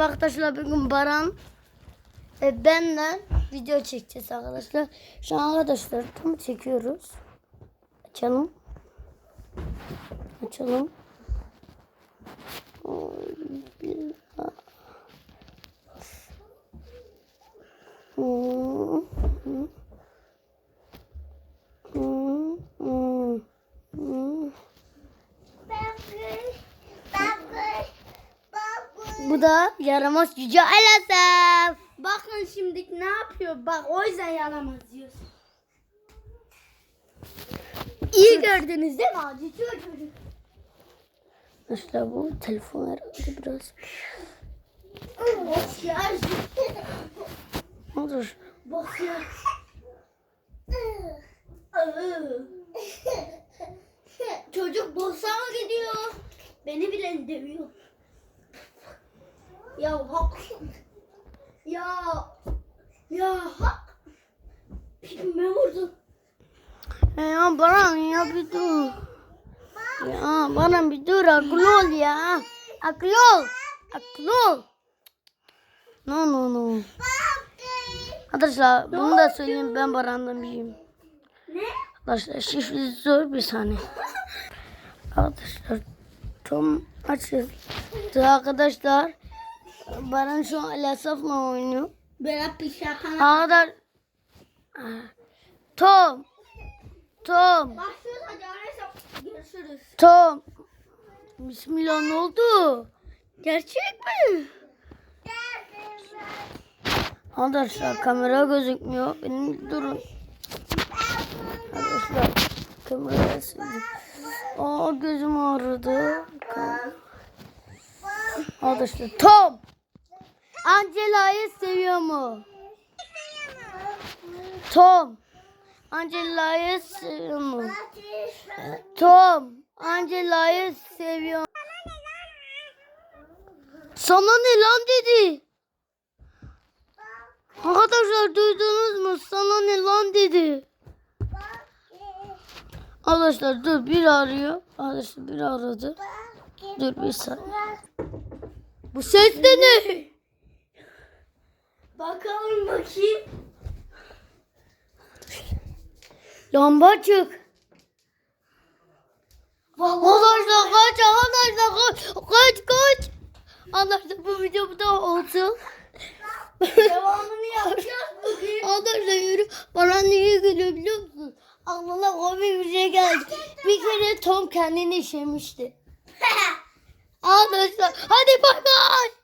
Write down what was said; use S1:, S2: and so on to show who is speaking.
S1: Arkadaşlar bugün Baran ve benle video çekeceğiz arkadaşlar. Şu an arkadaşlar tam çekiyoruz. Açalım. Açalım. Hmm. Hmm, hmm, hmm. Bu da yaramaz Yüce Alasaf.
S2: Bakın şimdi ne yapıyor? Bak o yüzden yaramaz diyorsun. İyi gördünüz değil mi? Acıtıyor çocuk.
S1: Arkadaşlar bu telefon herhalde biraz. Olur.
S2: Boş ya. Çocuk boşa mı gidiyor? Beni bile dövüyor. Ya hak. Ya. Ya hak. Pime vurdu.
S1: Ya Baran ya bir dur. Ya Baran bir dur akıllı ol ya. Akıllı ol. Akıllı ol. No no no. Arkadaşlar bunu da söyleyeyim ben Baran'dan biriyim.
S2: Ne?
S1: Arkadaşlar şifresi zor bir saniye. Arkadaşlar tam açız. Arkadaşlar Baran şu an Alasaf'la oynuyor.
S2: Berat bir şaka.
S1: Arkadaşlar Tom Tom
S2: Başlıyoruz hadi araysa görüşürüz.
S1: Tom Bismillah ne oldu? Gerçek mi? Arkadaşlar kamera gözükmüyor. Benim durun. Arkadaşlar kamera sildim. Aa gözüm ağrıdı. Arkadaşlar Tom Angela'yı seviyor mu? Tom Angela'yı seviyor mu? Tom Angela'yı seviyor. Sana ne lan dedi? Arkadaşlar duydunuz mu? Sana ne lan dedi? Arkadaşlar dur bir arıyor. Arkadaşlar bir aradı. Dur bir saniye. Bu ses de ne?
S2: Bakalım bakayım.
S1: Lamba açık. Arkadaşlar kaç arkadaşlar kaç kaç kaç. Arkadaşlar bu video burada olsun.
S2: Devamını yapacağız bugün.
S1: Arkadaşlar yürü. Bana niye gülüyor biliyor musun? Aklına komik bir şey geldi. Bir kere Tom kendini işemişti. Arkadaşlar hadi bay bay.